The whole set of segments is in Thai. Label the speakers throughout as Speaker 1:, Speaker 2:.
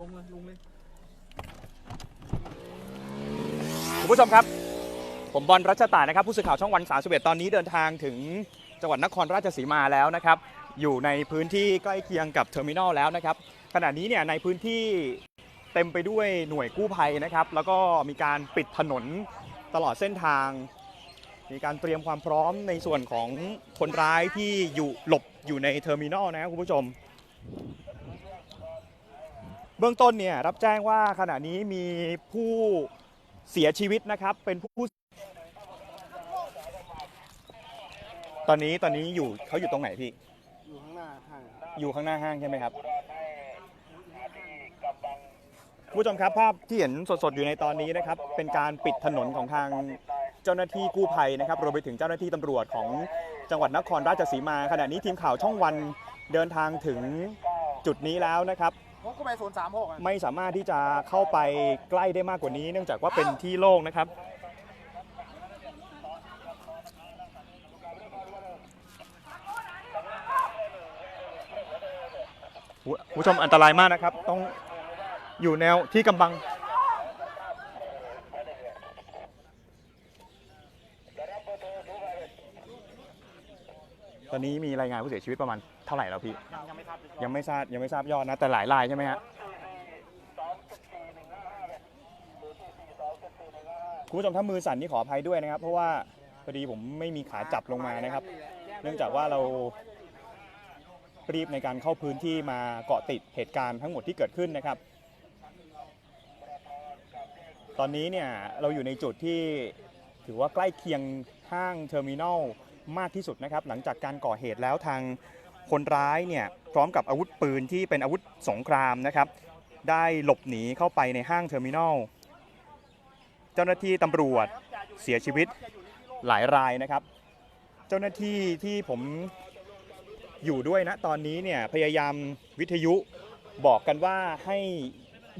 Speaker 1: ลงเลยลงเลย
Speaker 2: คุณผู้ชมครับ ผมบอลรัชตานะครับ ผู้สื่อข่าวช่องวัน31ตอนนี้เดินทางถึงจังหวัดนครราชสีมาแล้วนะครับ อยู่ในพื้นที่ใกล้เคียงกับเทอร์มินอลแล้วนะครับ ขณะนี้เนี่ยในพื้นที่เต็มไปด้วยหน่วยกู้ภัยนะครับ แล้วก็มีการปิดถนนตลอดเส้นทาง มีการเตรียมความพร้อมในส่วนของคนร้ายที่อยู่หลบอยู่ในเทอร์มินอลนะครับคุณผู้ชม เบื้องต้นเนี่ยรับแจ้งว่าขณะนี้มีผู้เสียชีวิตนะครับ เป็นผู้ ตอนนี้ตอนนี้อยู่เขาอยู่ตรงไหนพี่
Speaker 1: อยู่ข้างหน้าห้าง
Speaker 2: อยู่ข้างหน้าห้างใช่ไหมครับคุณผู้ชมครับภาพที่เห็นสดๆอยู่ในตอนนี้นะครับ เป็นการปิดถนนของทางเจ้าหน้าที่กู้ภัยนะครับรวมไปถึงเจ้าหน้าที่ตำรวจของจังหวัดนครราชสีมา ขณะนี้ทีมข่าวช่องวันเดินทางถึงจุดนี้แล้วนะครับ
Speaker 1: เข้าไปโซนสามหก
Speaker 2: ไม่สามารถที่จะเข้าไปใกล้ได้มากกว่านี้ เนื่องจากว่าเป็นที่โล่งนะครับคุณผู้ชมอันตรายมากนะครับ ต้องอยู่แนวที่กำบัง ตอนนี้มีรายงานผู้เสียชีวิตประมาณเท่าไหร่แล้วพี่
Speaker 1: ยังยังไม่ทับเลย
Speaker 2: ยังไม่ทราบยังไม่ทราบยอดนะ แต่หลายรายใช่ไหมฮะคุณผู้ชมถ้ามือสั่นนี่ขออภัยด้วยนะครับ เพราะว่าพอดีผมไม่มีขาจับลงมานะครับ เนื่องจากว่าเรารีบในการเข้าพื้นที่มาเกาะติดเหตุการณ์ทั้งหมดที่เกิดขึ้นนะครับ ตอนนี้เนี่ยเราอยู่ในจุดที่ถือว่าใกล้เคียงห้างเทอร์มินอล มากที่สุดนะครับ หลังจากการก่อเหตุแล้วทางคนร้ายเนี่ยพร้อมกับอาวุธปืนที่เป็นอาวุธสงครามนะครับ ได้หลบหนีเข้าไปในห้างเทอร์มินอลเจ้าหน้าที่ตำรวจเสียชีวิตหลายรายนะครับ เจ้าหน้าที่ที่ผมอยู่ด้วยนะตอนนี้เนี่ยพยายามวิทยุบอกกันว่าให้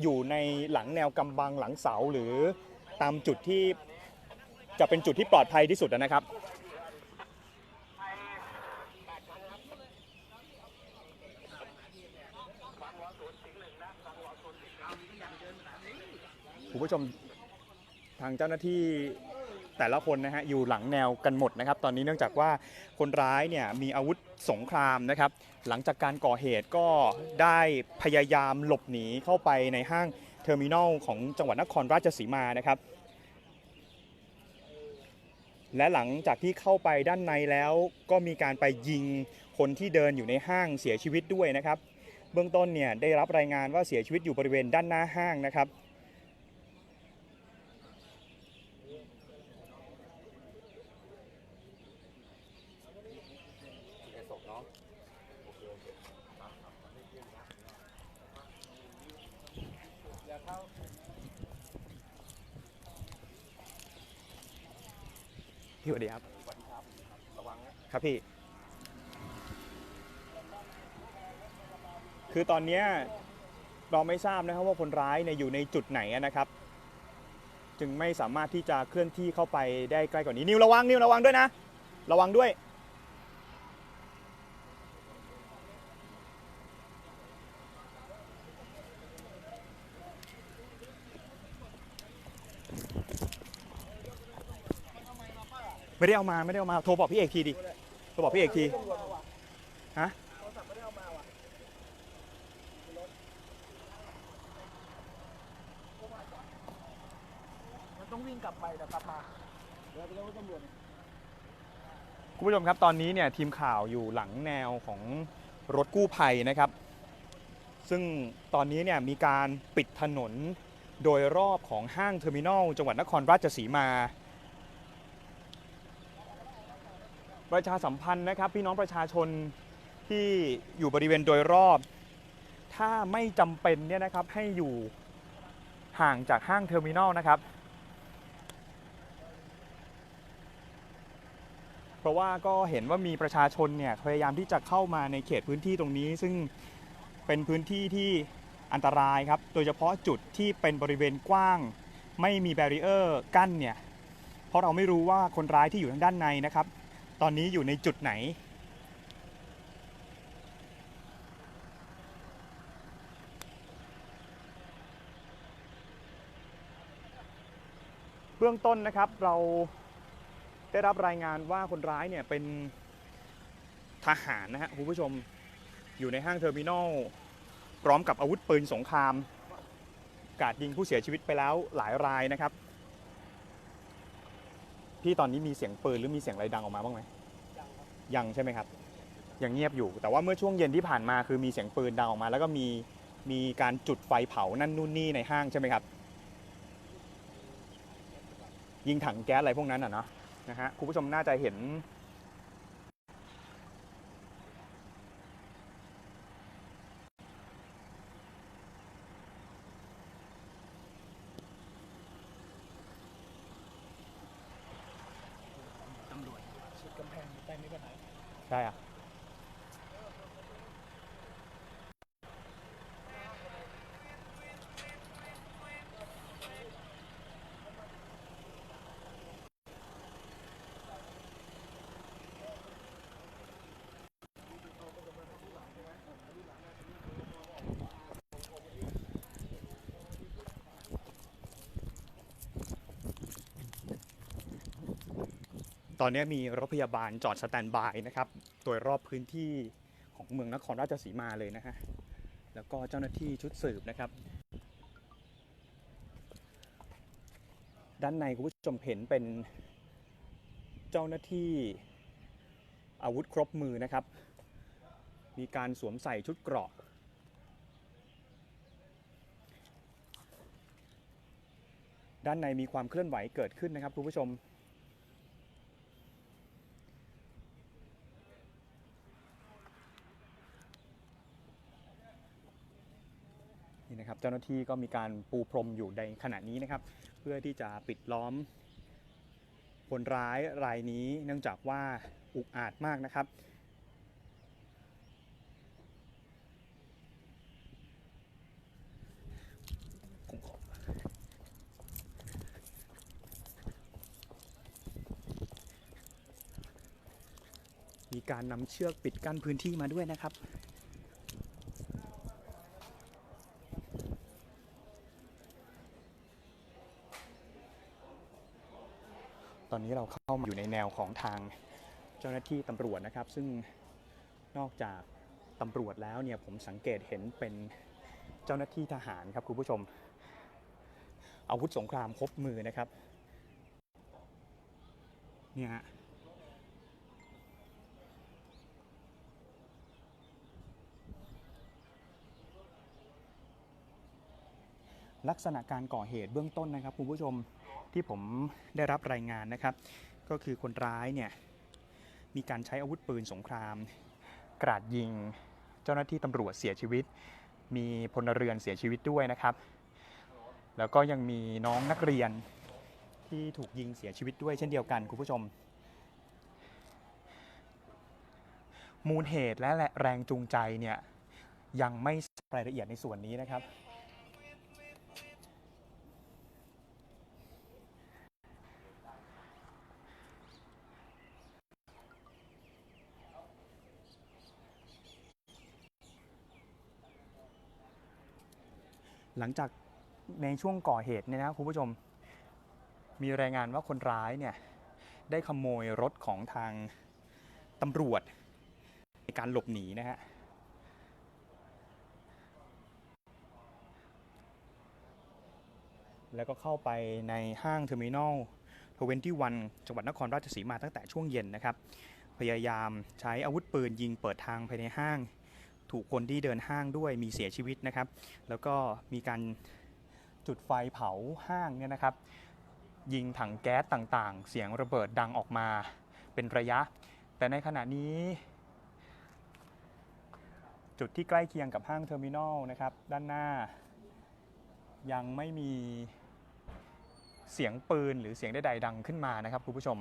Speaker 2: อยู่ในหลังแนวกำบังหลังเสาหรือตามจุดที่จะเป็นจุดที่ปลอดภัยที่สุดนะครับ คุณผู้ชมทางเจ้าหน้าที่แต่ละคนนะฮะอยู่หลังแนวกันหมดนะครับ ตอนนี้เนื่องจากว่าคนร้ายเนี่ยมีอาวุธสงครามนะครับ หลังจากการก่อเหตุก็ได้พยายามหลบหนีเข้าไปในห้างเทอร์มินอลของจังหวัดนครราชสีมานะครับ และหลังจากที่เข้าไปด้านในแล้วก็มีการไปยิงคนที่เดินอยู่ในห้างเสียชีวิตด้วยนะครับ เบื้องต้นเนี่ยได้รับรายงานว่าเสียชีวิตอยู่บริเวณด้านหน้าห้างนะครับ พี่สวัสดีครับครับพี่ คือตอนเนี้ยเราไม่ทราบนะครับว่าคนร้ายเนี่ยอยู่ในจุดไหนนะครับ จึงไม่สามารถที่จะเคลื่อนที่เข้าไปได้ใกล้กว่านี้ นิวระวังนิวระวังด้วยนะ ระวังด้วย ไม่ได้เอามาไม่ได้เอามาโทรบอกพี่เอกทีดิโทรบอกพี่เอกทีฮะ
Speaker 1: มันต้องวิ่งกลับไปแต่กลับมาเดี๋ยวไปเรียกรถตำรวจ
Speaker 2: คุณผู้ชมครับตอนนี้เนี่ยทีมข่าวอยู่หลังแนวของรถกู้ภัยนะครับ ซึ่งตอนนี้เนี่ยมีการปิดถนนโดยรอบของห้างเทอร์มินอลจังหวัดนครราชสีมา ประชาสัมพันธ์นะครับ พี่น้องประชาชนที่อยู่บริเวณโดยรอบ ถ้าไม่จำเป็นเนี่ยนะครับให้อยู่ห่างจากห้างเทอร์มินอลนะครับ เพราะว่าก็เห็นว่ามีประชาชนเนี่ยพยายามที่จะเข้ามาในเขตพื้นที่ตรงนี้ ซึ่งเป็นพื้นที่ที่อันตรายครับ โดยเฉพาะจุดที่เป็นบริเวณกว้าง ไม่มีแบรีเออร์กั้นเนี่ย เพราะเราไม่รู้ว่าคนร้ายที่อยู่ทางด้านในนะครับ ตอนนี้อยู่ในจุดไหน เบื้องต้นนะครับเราได้รับรายงานว่าคนร้ายเนี่ยเป็นทหารนะฮะคุณผู้ชมอยู่ในห้างเทอร์มินอลพร้อมกับอาวุธปืนสงคราม กาดยิงผู้เสียชีวิตไปแล้วหลายรายนะครับ พี่ตอนนี้มีเสียงปืนหรือมีเสียงอะไรดังออกมาบ้างไหมยังใช่ไหมครับ ยังเงียบอยู่ แต่ว่าเมื่อช่วงเย็นที่ผ่านมาคือมีเสียงปืนดังออกมา แล้วก็มีมีการจุดไฟเผานั่นนู่นนี่ในห้างใช่ไหมครับ ยิงถังแก๊สอะไรพวกนั้นอะเนาะนะฮะคุณผู้ชมน่าจะเห็น
Speaker 1: ตำรวจชิดกำแพงใต้ไม่เป็นไร
Speaker 2: ใช่อะ ตอนนี้มีรถพยาบาลจอดสแตนบายนะครับโดยรอบพื้นที่ของเมืองนครราชสีมาเลยนะฮะ แล้วก็เจ้าหน้าที่ชุดสืบนะครับ ด้านในคุณผู้ชมเห็นเป็นเจ้าหน้าที่อาวุธครบมือนะครับ มีการสวมใส่ชุดเกราะด้านในมีความเคลื่อนไหวเกิดขึ้นนะครับคุณผู้ชม นี่นะครับเจ้าหน้าที่ก็มีการปูพรมอยู่ในขณะนี้นะครับ เพื่อที่จะปิดล้อมคนร้ายรายนี้เนื่องจากว่าอุกอาจมากนะครับ มีการนำเชือกปิดกั้นพื้นที่มาด้วยนะครับ นี้เราเข้ามาอยู่ในแนวของทางเจ้าหน้าที่ตำรวจนะครับ ซึ่งนอกจากตำรวจแล้วเนี่ยผมสังเกตเห็นเป็นเจ้าหน้าที่ทหารครับคุณผู้ชม อาวุธสงครามครบมือนะครับเนี่ยฮะ ลักษณะการก่อเหตุเบื้องต้นนะครับคุณผู้ชมที่ผมได้รับรายงานนะครับ ก็คือคนร้ายเนี่ยมีการใช้อาวุธปืนสงคราม กราดยิง เจ้าหน้าที่ตำรวจเสียชีวิต มีพลเรือนเสียชีวิตด้วยนะครับ แล้วก็ยังมีน้องนักเรียนที่ถูกยิงเสียชีวิตด้วยเช่นเดียวกันคุณผู้ชม มูลเหตุและแรงจูงใจเนี่ยยังไม่รายละเอียดในส่วนนี้นะครับ หลังจากในช่วงก่อเหตุเนี่ยนะครับคุณผู้ชม มีรายงานว่าคนร้ายเนี่ยได้ขโมยรถของทางตำรวจในการหลบหนีนะฮะแล้วก็เข้าไปในห้างเทอร์มินอล21จังหวัดนครราชสีมาตั้งแต่ช่วงเย็นนะครับ พยายามใช้อาวุธปืนยิงเปิดทางภายในห้าง ถูกคนที่เดินห้างด้วยมีเสียชีวิตนะครับ แล้วก็มีการจุดไฟเผาห้างเนี่ยนะครับ ยิงถังแก๊สต่างๆ เสียงระเบิดดังออกมาเป็นระยะ แต่ในขณะนี้ จุดที่ใกล้เคียงกับห้างเทอร์มินอลนะครับ ด้านหน้า ยังไม่มีเสียงปืนหรือเสียงใดๆดังขึ้นมานะครับคุณผู้ชม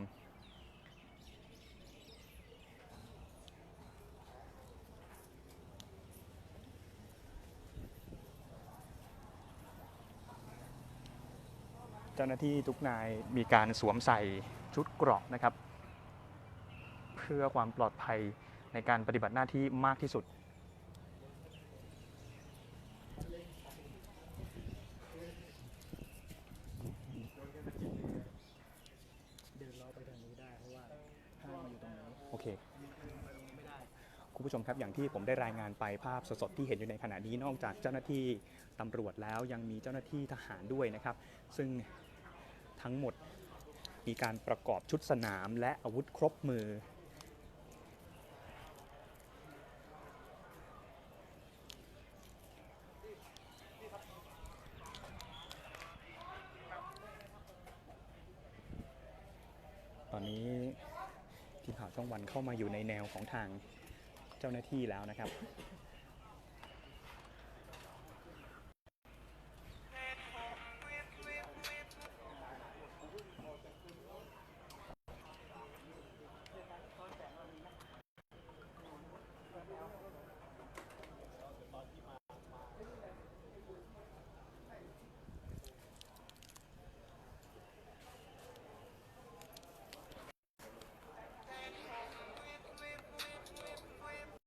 Speaker 2: เจ้าหน้าที่ทุกนายมีการสวมใส่ชุดเกราะนะครับ เพื่อความปลอดภัยในการปฏิบัติหน้าที่มากที่สุดโอเค คุณผู้ชมครับอย่างที่ผมได้รายงานไปภาพสดๆที่เห็นอยู่ในขณะนี้นอกจากเจ้าหน้าที่ตำรวจแล้วยังมีเจ้าหน้าที่ทหารด้วยนะครับ ซึ่ง ทั้งหมด มีการประกอบชุดสนามและอาวุธครบมือ ตอนนี้ทีมข่าวช่องวันเข้ามาอยู่ในแนวของทางเจ้าหน้าที่แล้วนะครับ